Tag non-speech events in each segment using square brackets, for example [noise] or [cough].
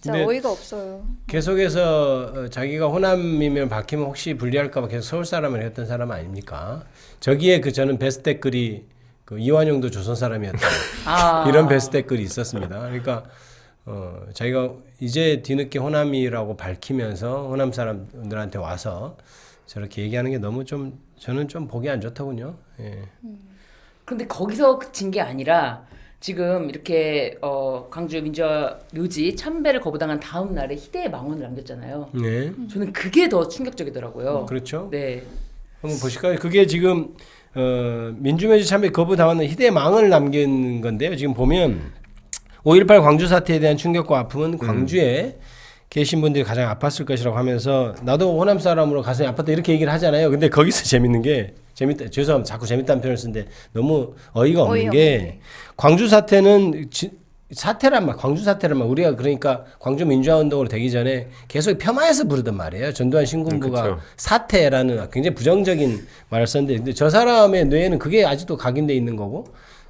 진짜 어이가 없어요. 계속해서 어, 자기가 호남이면 박히면 혹시 불리할까봐 계속 서울 사람을 했던 사람 아닙니까? 저기에 그 저는 베스트 댓글이 그 이완용도 조선 사람이었다 [laughs] 아. 이런 베스트 댓글이 있었습니다. 그러니까 어, 자기가 이제 뒤늦게 호남이라고 밝히면서 호남 사람들한테 와서 저렇게 얘기하는 게 너무 좀 저는 좀 보기 안 좋더군요. 예. 근데 거기서 그친 게 아니라 지금 이렇게 어, 광주 민주화 묘지 참배를 거부당한 다음 날에 희대의 망언을 남겼잖아요. 네. 저는 그게 더 충격적이더라고요. 그렇죠. 네. 한번 보실까요? 그게 지금 어, 민주묘지 참배 거부 당하는 희대망을 남긴 건데요. 지금 보면 5.18 광주 사태에 대한 충격과 아픔은 광주에 계신 분들이 가장 아팠을 것이라고 하면서 나도 호남 사람으로 가슴이 아팠다 이렇게 얘기를 하잖아요. 근데 거기서 [laughs] 재밌는 게 재밌다. 죄송합니다. 자꾸 재밌다는 표현을 쓰는데 너무 어이가 없는 게 없네. 광주 사태는 지, 사태란 말, 광주 사태란 말, 우리가 그러니까 광주 민주화 운동으로 되기 전에 계속 폄하해서 부르던 말이에요. 전두환 신군부가 그쵸. 사태라는 굉장히 부정적인 말을 썼는데, 근데 저 사람의 뇌에는 그게 아직도 각인돼 있는 거고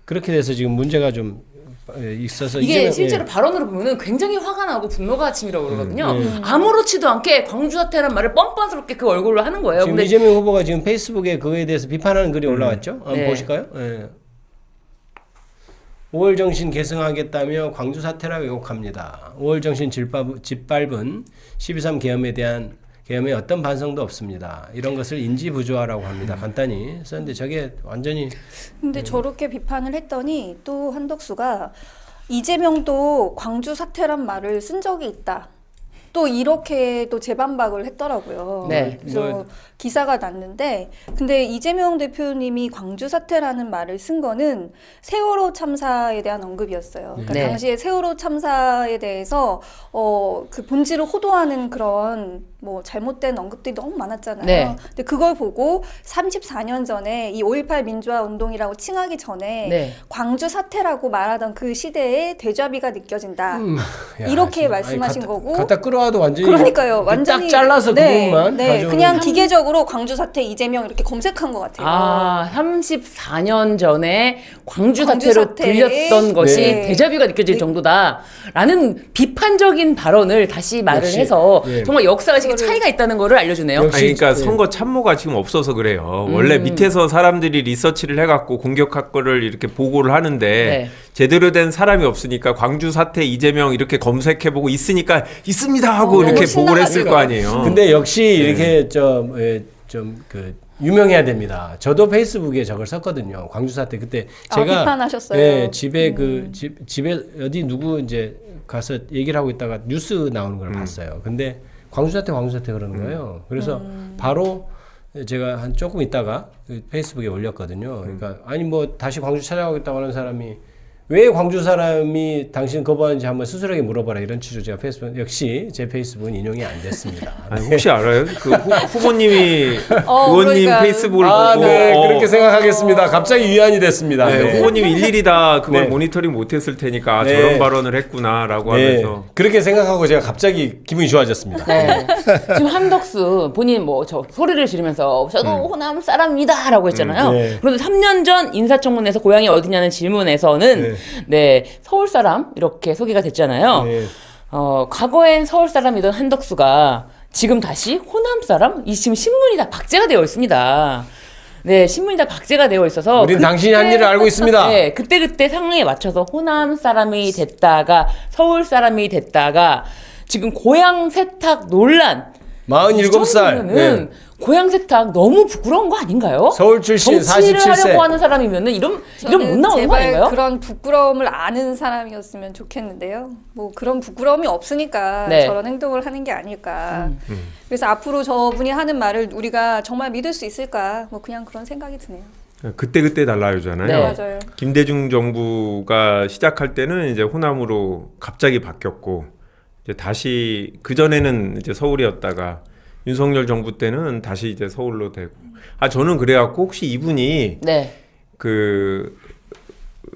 그렇게 돼서 지금 문제가 좀 어, 있어서 이게 실제로 예. 발언으로 보면은 굉장히 화가 나고 분노가 치밀어 그러거든요. 음, 아무렇지도 않게 광주 사태란 말을 뻔뻔스럽게 그 얼굴로 하는 거예요. 지금 이재명 후보가 지금 페이스북에 그거에 대해서 비판하는 글이 올라왔죠. 한번 네. 보실까요? 예. 5월 정신 계승하겠다며 광주 사태라 왜곡합니다. 5월 정신 짓밟- 짓밟은 12.3 계엄에 대한 계엄에 어떤 반성도 없습니다. 이런 것을 인지 부조화라고 합니다. 간단히 썼는데 저게 완전히 근데 저렇게 비판을 했더니 또 한덕수가 이재명도 광주 사태란 말을 쓴 적이 있다. 또 이렇게 또 재반박을 했더라고요. 네. 그래서 뭐- 기사가 났는데 근데 이재명 대표님이 광주 사태라는 말을 쓴 거는 세월호 참사에 대한 언급이었어요. 그러니까 네. 당시에 세월호 참사에 대해서 어 그 본질을 호도하는 그런 뭐 잘못된 언급들이 너무 많았잖아요. 네. 근데 그걸 보고 34년 전에 이 5.18 민주화 운동이라고 칭하기 전에 네. 광주 사태라고 말하던 그 시대의 되좌비가 느껴진다. 음, 야, 이렇게 진짜. 말씀하신 아니, 거고. 갖다 끌어와도 완전히 그러니까요. 딱 완전히 잘라서 그 네, 부분만 네, 그냥 기계적으로 광주 사태 이재명 이렇게 검색한 것 같아요. 아, 34년 전에 광주, 광주 사태로 사태. 들렸던 것이 네. 대자비가 느껴질 네. 정도다라는 비판적인 발언을 다시 말을 역시, 해서 예. 정말 그거를- 차이가 있다는 거를 알려주네요. 아니, 그러니까 예. 선거 참모가 지금 없어서 그래요. 음. 원래 밑에서 사람들이 리서치를 해갖고 공격할 거를 이렇게 보고를 하는데 네. 제대로 된 사람이 없으니까 광주 사태 이재명 이렇게 검색해보고 있으니까 있습니다 하고 어, 이렇게 보고를 했을. 거 아니에요. 근데 역시 이렇게 좀좀그 유명해야 됩니다. 저도 페이스북에 저걸 썼거든요. 광주 사태 그때 아, 제가 비판하셨어요? 예, 집에 그 집 집에 어디 누구 이제 가서 얘기를 하고 있다가 뉴스 나오는 걸 봤어요. 근데 광주 사태 광주 사태 그러는 거예요. 그래서 바로 제가 한 조금 있다가 그 페이스북에 올렸거든요. 그러니까 아니 뭐 다시 광주 찾아가겠다고 하는 사람이 왜 광주 사람이 당신 거부하는지 한번 스스로에게 물어봐라 이런 취지로 제가 페이스북 역시 제 페이스북은 인용이 안 됐습니다. [laughs] 아니, 혹시 알아요? 그 후, 후보님이 [laughs] 어, 의원님 그러니까- 페이스북을 아, 보고 네, 어, 그렇게 생각하겠습니다. 갑자기 위안이 됐습니다. 네, 네. 후보님이 일일이 다 그걸 네. 모니터링 못했을 테니까 아, 네. 저런 발언을 했구나라고 네, 하면서 그렇게 생각하고 제가 갑자기 기분이 좋아졌습니다. 네. [laughs] 지금 한덕수 본인 뭐 저 소리를 지르면서 저도 호남 사람이다라고 했잖아요. 음, 네. 그런데 3년 전 인사청문회에서 고향이 어디냐는 질문에서는 네. 네. 서울 사람 이렇게 소개가 됐잖아요. 네. 어, 과거엔 서울 사람이던 한덕수가 지금 다시 호남 사람? 이 지금 신문이 다 박제가 되어 있습니다. 네, 신문이 다 박제가 되어 있어서 우린 당신이 한 일을 알고 있습니다. 네, 그때 그때 상황에 맞춰서 호남 사람이 됐다가 서울 사람이 됐다가 지금 고향 세탁 논란 47살. 는 네. 고향 세탁 너무 부끄러운 거 아닌가요? 서울 출신 정치를 47세. 하려고 하는 사람이면은 이런 이런 못 나오는 거 제발 아닌가요? 그런 부끄러움을 아는 사람이었으면 좋겠는데요. 뭐 그런 부끄러움이 없으니까 네. 음. 저런 행동을 하는 게 아닐까. 그래서 앞으로 저분이 하는 말을 우리가 정말 믿을 수 있을까? 뭐 그냥 그런 생각이 드네요. 그때 그때 달라요잖아요. 네. 맞아요. 김대중 정부가 시작할 때는 이제 호남으로 갑자기 바뀌었고 이제 다시 그 전에는 이제 서울이었다가 윤석열 정부 때는 다시 이제 서울로 되고 아 저는 그래갖고 혹시 이분이 네. 그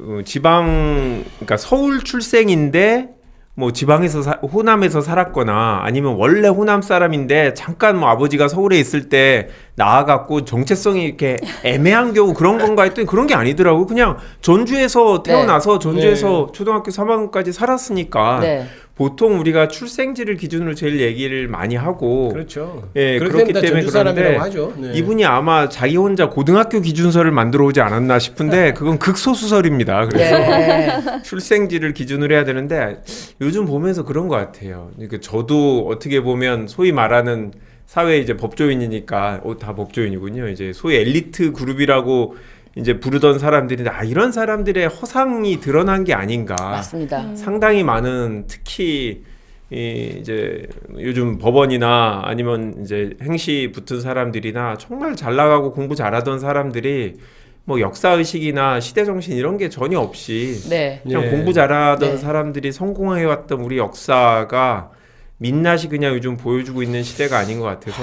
어, 지방 그러니까 서울 출생인데 뭐 지방에서 사, 호남에서 살았거나 아니면 원래 호남 사람인데 잠깐 뭐 아버지가 서울에 있을 때 나와갖고 정체성이 이렇게 애매한 경우 그런 건가 했더니 그런 게 아니더라고 그냥 전주에서 태어나서 전주에서 초등학교 3학년까지 살았으니까 네. 보통 우리가 출생지를 기준으로 제일 얘기를 많이 하고 그렇죠. 예, 그렇기 때문에 그런데 하죠. 네. 이분이 아마 자기 혼자 고등학교 기준서를 만들어 오지 않았나 싶은데 그건 극소수설입니다. 그래서 네. [laughs] 출생지를 기준으로 해야 되는데 요즘 보면서 그런 것 같아요. 그러니까 저도 어떻게 보면 소위 말하는 사회 이제 법조인이니까 어, 다 법조인이군요. 이제 소위 엘리트 그룹이라고 이제 부르던 사람들이 아 이런 사람들의 허상이 드러난 게 아닌가. 맞습니다. 상당히 많은 특히 이 이제 요즘 법원이나 아니면 이제 행시 붙은 사람들이나 정말 잘 나가고 공부 잘하던 사람들이 뭐 역사 의식이나 시대 정신 이런 게 전혀 없이 네. 그냥 예. 공부 잘하던 네. 사람들이 성공해 왔던 우리 역사가 민낯이 그냥 요즘 보여주고 있는 시대가 아닌 것 같아서